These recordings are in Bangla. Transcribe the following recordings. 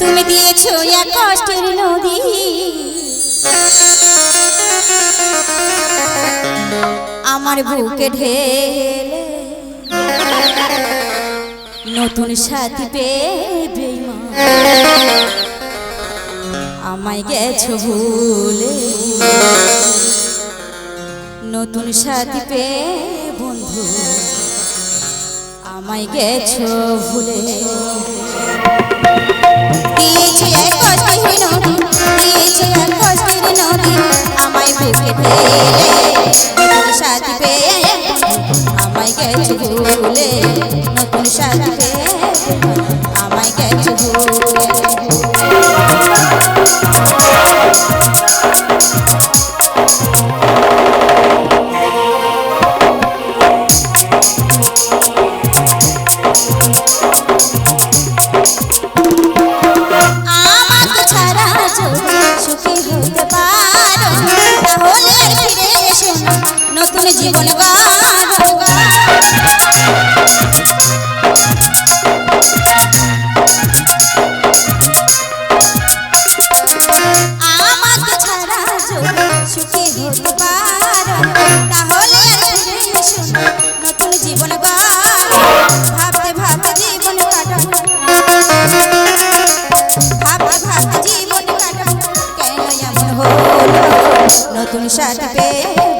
তুমি দিয়েছ এক কষ্টের নদী। আমার বুকে ঢেলে নতুন সাথী বেইমান আমায় গেছো ভুলে। নতুন সাথী পে বন্ধু, আমায় গেছো ভুলে। ঢেলে নতুন সাথী পেয়ে আমায় গেছে ভুলে নতুন সাথী পেয়ে নতুন জীবন আমাকে ছাড়া সুখী হতে তাহলে নতুন জীবন ভাবতে ভাবতে জীবন কাটাবো ভাবতে ভাবতে জীবন নতুন সাথী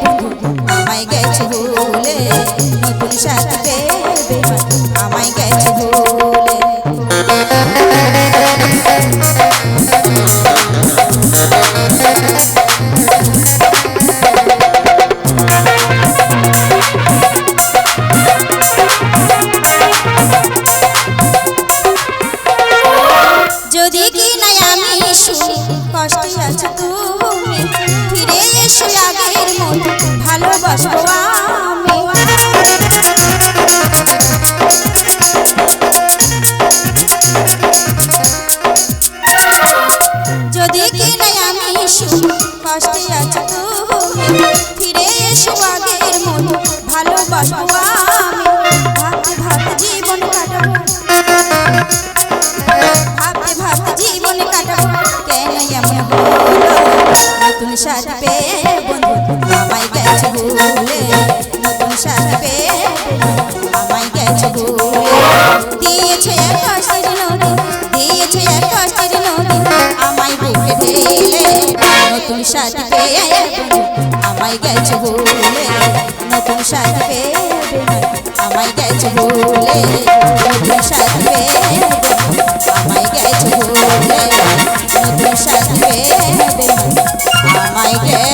যদি কি নাই আমি শুনি কষ্টে আছো তুমি, ফিরে এসো আগের মতো। ভালোবাসবো আমি। যদি কি নাই আমি শুনি কষ্টে আছো তুমি, ফিরে এসো আগের মতো। ভালোবাসবো আমি। ভাবতে ভাবতে জীবন নতুন বন্ধু, আমায় গেছে ভুলে, নতুন সাথী আমায় গেছে ভুলে। দিয়েছে এক কষ্টের নদী, দিয়েছে এক কষ্টের নদী, আমায় বুকে ঢেলে নতুন সাথী বন্ধু, আমায় গেছে ভুলে, নতুন সাথী আমায় গেছে ভুলে। গেছে